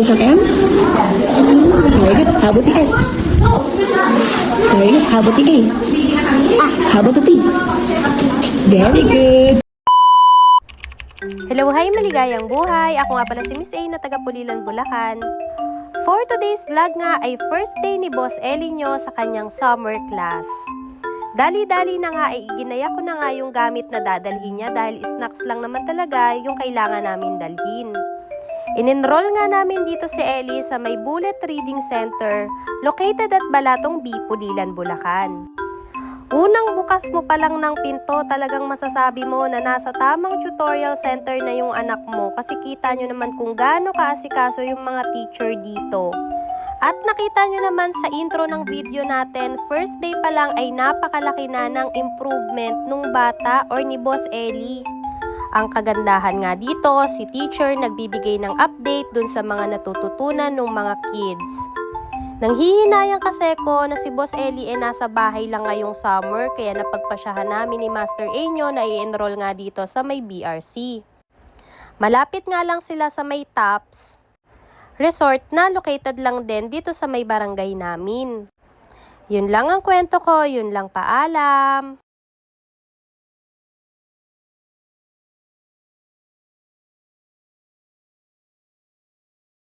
Sasakyan? Very good. How about the S? Very good. How about the A? How about the T? Very good. Hello, hi maligayang buhay! Ako nga pala si Miss A na taga Pulilan, Bulacan. For today's vlog nga ay first day ni Boss Ellie nyo sa kanyang summer class. Dali-dali na nga ay ginaya ko na nga yung gamit na dadalhin niya dahil snacks lang naman talaga yung kailangan namin dalhin. In-enroll nga namin dito si Ellie sa may Bullet Reading Center located at Balatong B, Pulilan, Bulacan. Unang bukas mo pa lang ng pinto, talagang masasabi mo na nasa tamang tutorial center na yung anak mo kasi kita nyo naman kung gaano kaasikaso yung mga teacher dito. At nakita nyo naman sa intro ng video natin, first day pa lang ay napakalaki na ng improvement nung bata or ni Boss Ellie. Ang kagandahan nga dito, si teacher nagbibigay ng update dun sa mga natututunan ng mga kids. Nanghihinayang kasi ko na si Boss Ellie ay nasa bahay lang ngayong summer kaya napagpasyahan namin ni Master Enyo na i-enroll nga dito sa may BRC. Malapit nga lang sila sa may TAPS resort na located lang din dito sa may barangay namin. Yun lang ang kwento ko, yun lang paalam.